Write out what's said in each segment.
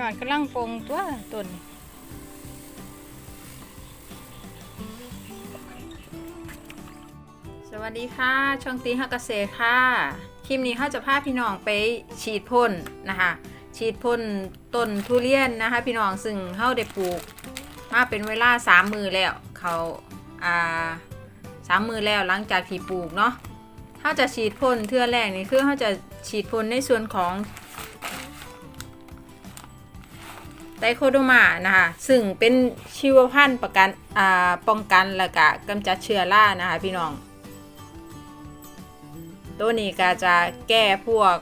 ยอดกำลังปงตัวต้นสวัสดีค่ะ ช่องตีฮักเกษตรค่ะ คลิปนี้เขาจะพาพี่น้องไปฉีดพ่นนะคะ ฉีดพ่นต้นทุเรียนนะคะ พี่น้องซึ่งเขาได้ปลูกมาเป็นเวลาสามมือแล้วเขาอ่าสามมือแล้วหลังจากที่ปลูกเนาะเขาจะฉีดพ่นเทื่อแรกนี่คือเขาจะฉีดพ่นในส่วนของ ไตโคโดมานะคะซึ่งเป็นชีวพันธุ์ประกันอ่าป้องกันและกะกำจัดเชื้อรานะคะพี่น้อง ตัวนี้ก็จะแก้พวก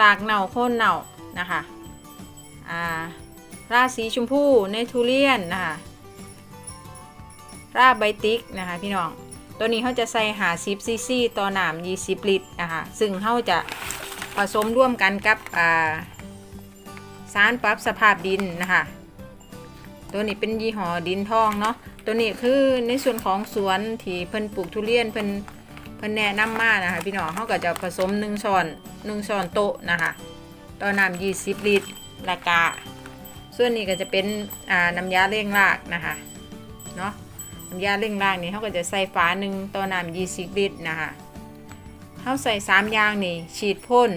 รากเน่าโค่นเน่านะคะอ่าราสีชมพูในทุเรียนนะคะราใบติกนะคะพี่น้อง ตัวนี้เขาจะใส่หาซิปซีซีต่อหน้ำ20 ลิตรนะคะซึ่งเขาจะผสมร่วมกันกับอ่า สารปรับสภาพดินนะคะตัวนี้เป็นยี่ห้อดินทองเนาะตัวนี้คือในส่วนของสวนที่เพิ่นปลูกทุเรียนเพิ่นเพิ่นแนะนำมานะคะพี่น้องเขาก็จะผสม1ช้อน1ช้อนโต๊ะนะคะต่อน้ำ20 ลิตรละกะส่วนนี้ก็จะเป็นอ่าน้ำยาเร่งรากนะคะเนาะน้ำยาเร่งรากนี่เขาก็จะใส่ฝาหนึ่งต่อน้ำ20 ลิตรนะคะเขาใส่3อย่างนี่ฉีดพ่น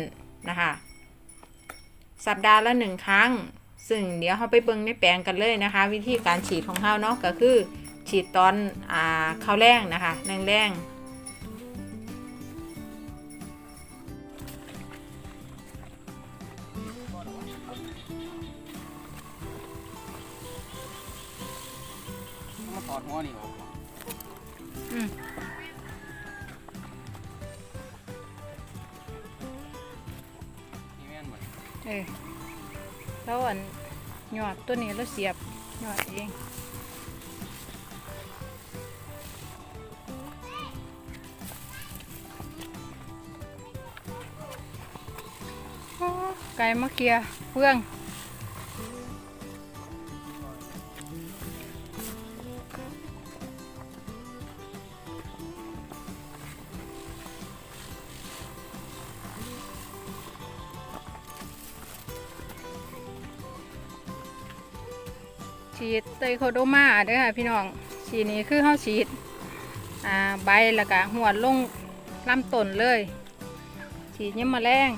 นะคะ สัปดาห์ละหนึ่งครั้ง ซึ่งเดี๋ยวเขาไปเบิ่งในแปลงกันเลยนะคะ วิธีการฉีดของเขาเนาะก็คือ ฉีดตอนอ่าข้าวแรงนะคะแรงๆมาถอดหัวนี่ออกอืม เออแล้วอันหยอดตัวนี้เราเสียบหยอดเองไก่มะเขียเฟื่อง ฉีดไตโคโดมาเด้อค่ะพี่น้องฉีดนี้คือเฮาฉีดอ่าใบแล้วก็หัวลงลำต้นเลย ฉีดยามมาแรง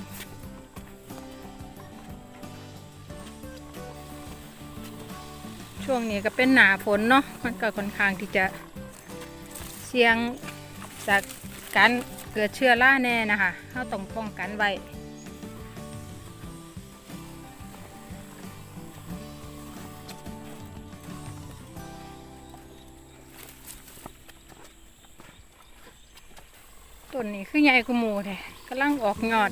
ช่วงนี้ก็เป็นหนาฝนเนาะมันก็ค่อนข้างที่จะเสี่ยงจากการเกิดเชื้อราแน่นะคะเราต้องป้องกันไว้ นนี้คือใหญ่กว่าหมูแท้กำลังออกยอด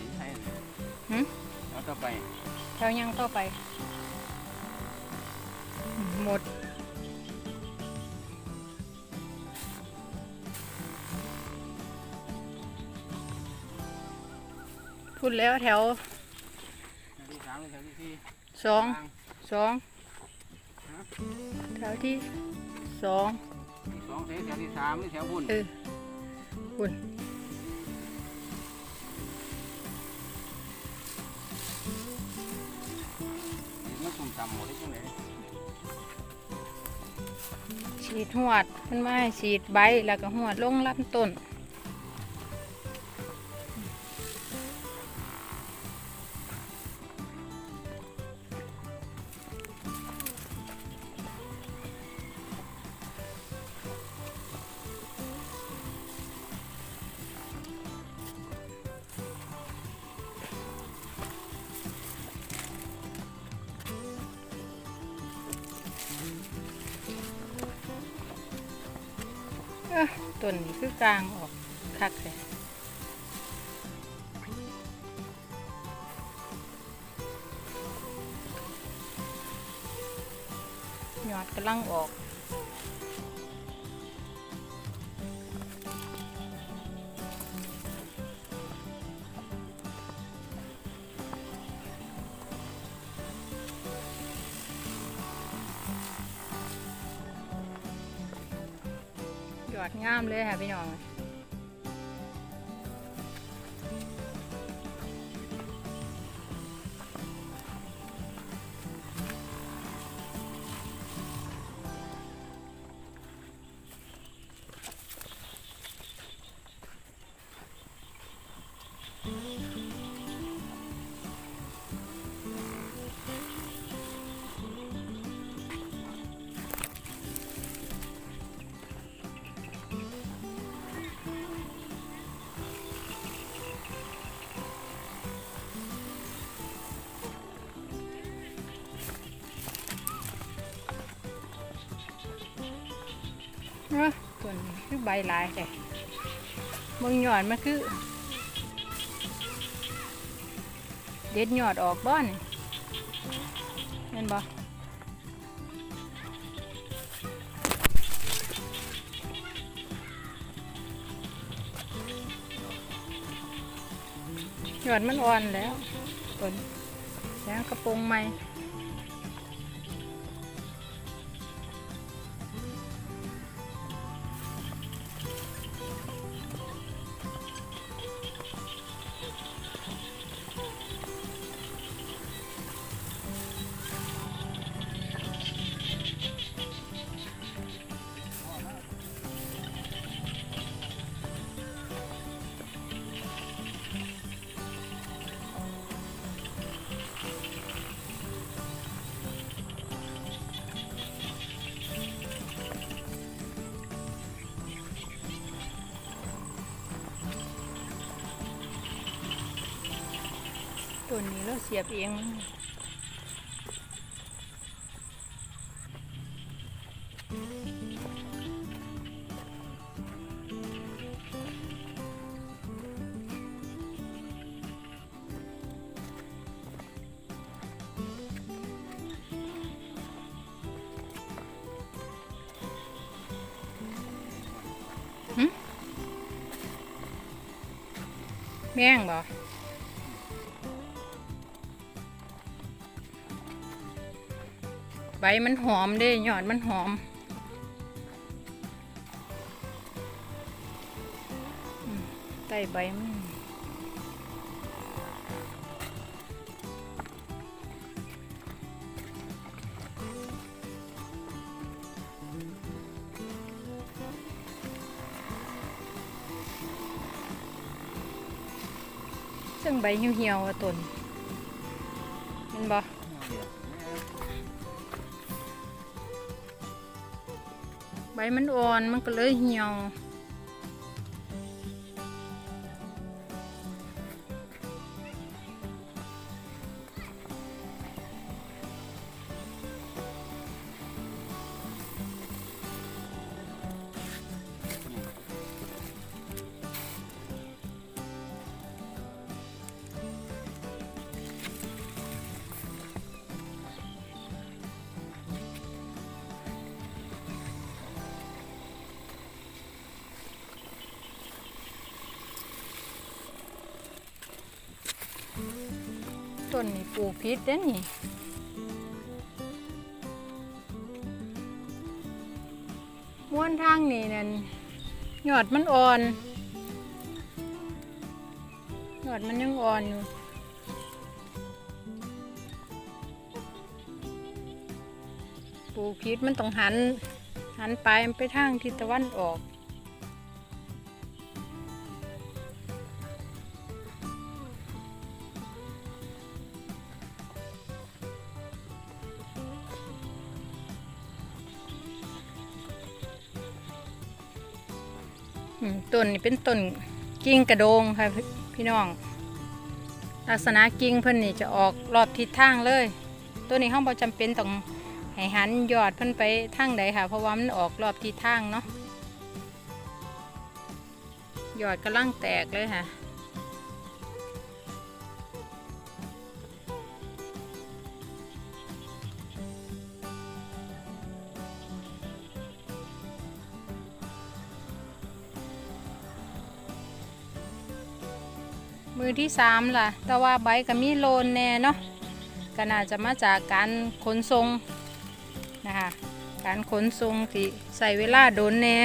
ดิใช่หึแล้วต่อไปแถวยังต่อไป หมด พูดแล้วแถวแถวที่สามหรือแถวที่สี่สองกลางสองฮะแถวที่สอง ที่สองแถวแถวที่สามหรือแถวบุญเออ คุณ ฉีดหวดมันม้ฉีดใบแล้วก็หวดลงลำต้น ต้นนี้คือกลางออกคักเลยยอดกำลังออก อดงามเลยค่ะพี่น้อง บหลายแต่บางหยอดมันคือ เด็ดหยอดออกบ้านเห็นบ่ยอดมันอ่อนแล้วต้นแล้วกระโปรงใหม่ ตัวนี้เราเสียบเองหึแม่งบ่ ใบมันหอมเด้ยอดมันหอมใต้ใบมันซึ่งใบเหี่ยวๆอะต้นเห็นบ่ มันอ่อนมันก็เลยเหี่ยว ต้นนี่ปลูกพิษเด้นี่ม้วนทางนี่นั่นยอดมันอ่อนยอดมันยังอ่อนอยู่ปลูกพิษมันต้องหัน หันไปไปทางทิศตะวันออก ต้นนี่เป็นต้นกิ่งกระโดงค่ะพี่พี่น้อง ลักษณะกิ่งเพิ่นนี่จะออกรอบทิศทางเลย ตัวนี้ห้องบ่จำเป็นต้องให้หันยอดเพิ่นไปทางใดค่ะ เพราะว่ามันออกรอบทิศทางเนาะยอดกำลังแตกเลยค่ะ อที่สามล่ะ แต่ว่าใบก็มีโลนแน่เนาะก็น่าจะมาจากการขนส่งนะคะการขนส่งที่ใส่เวลาโดนแน่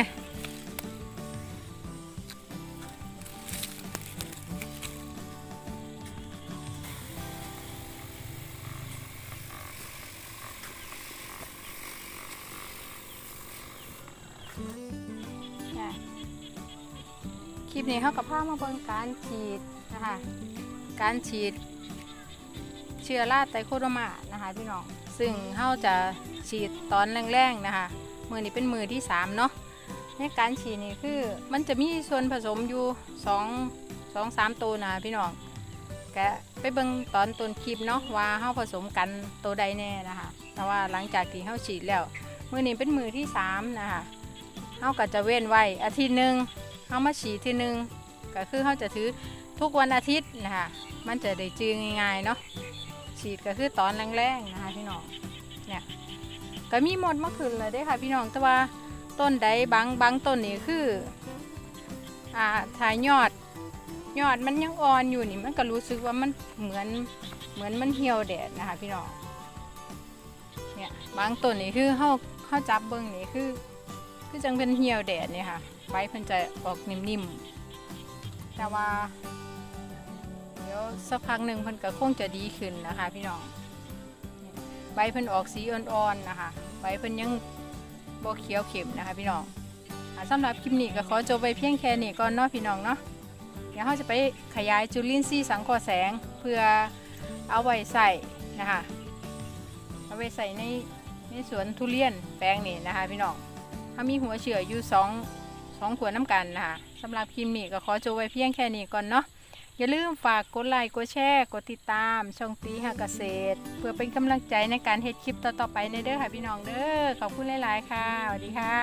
คลิปนี้เขากับพามาเบิ่งการฉีด นะคะ การฉีดเชื้อราไตโคโดมานะคะพี่น้องซึ่งเขาจะฉีดตอนแรงๆนะคะมือนี้เป็นมือที่สามเนาะในการฉีดนี่คือมันจะมีส่วนผสมอยู่สองสองสามตัวนะพี่น้องแกะไปเบิ่งตอนต้นคลิปเนาะว่าเขาผสมกันตัวใดแน่นะคะแต่ว่าหลังจากที่เขาฉีดแล้ว มือนี้เป็นมือที่สามนะคะเขาก็จะเว้นไว้อาทิตย์หนึ่งเขามาฉีดทีหนึ่งก็คือเขาจะถือ ทุกวันอาทิตย์นะคะมันจะได้จือง่ายๆเนาะฉีดก็คือตอนแรงๆนะคะพี่น้องเนี่ยก็มีหมดเมื่อคืนเลยเด้ค่ะพี่น้องแต่ว่าต้นใดบางบางต้นนี่คืออ่าถ่ายยอดยอดมันยังอ่อนอยู่นี่มันก็รู้สึกว่ามันเหมือนเหมือนมันเหี่ยวแดดนะคะพี่น้องเนี่ยบางต้นนี่คือเขาเขาจับเบิ้งนี่คือ คือจังเป็นเหี่ยวแดดเนี่ยค่ะใบเพิ่นจะออกนิ่มๆ แต่ว่า เดี๋ยวสักพักหนึ่งเพิ่นก็คงจะดีขึ้นนะคะ พี่น้อง ใบเพิ่นออกสีอ่อนๆนะคะ ใบเพิ่นยังบเขียวเข็มนะคะพี่น้องอ่าสำหรับคลิปนี้ก็ขอจบไปเพียงแค่นี้ก่อนเนาะพี่น้องเนาะเดี๋ยวเราจะไปขยายจุลินทรีย์สังเคราะห์แสงเพื่อเอาไว้ใส่นะคะเอาไว้ใส่ในในสวนทุเรียนแปลงนี้นะคะพี่น้องถ้ามีหัวเฉื่อยอยู่สองสองขวดน้ำกันนะคะ สำหรับคลิปนี้ก็ขอจบไว้เพียงแค่นี้ก่อนเนาะอย่าลืมฝากกดไลค์กดแชร์กดติดตามช่องตีหาเกษตร เพื่อเป็นกำลังใจในการเฮ็ดคลิปต่อๆไปในเด้อค่ะพี่น้องเด้อขอบคุณหลาย ๆ ค่ะสวัสดีค่ะ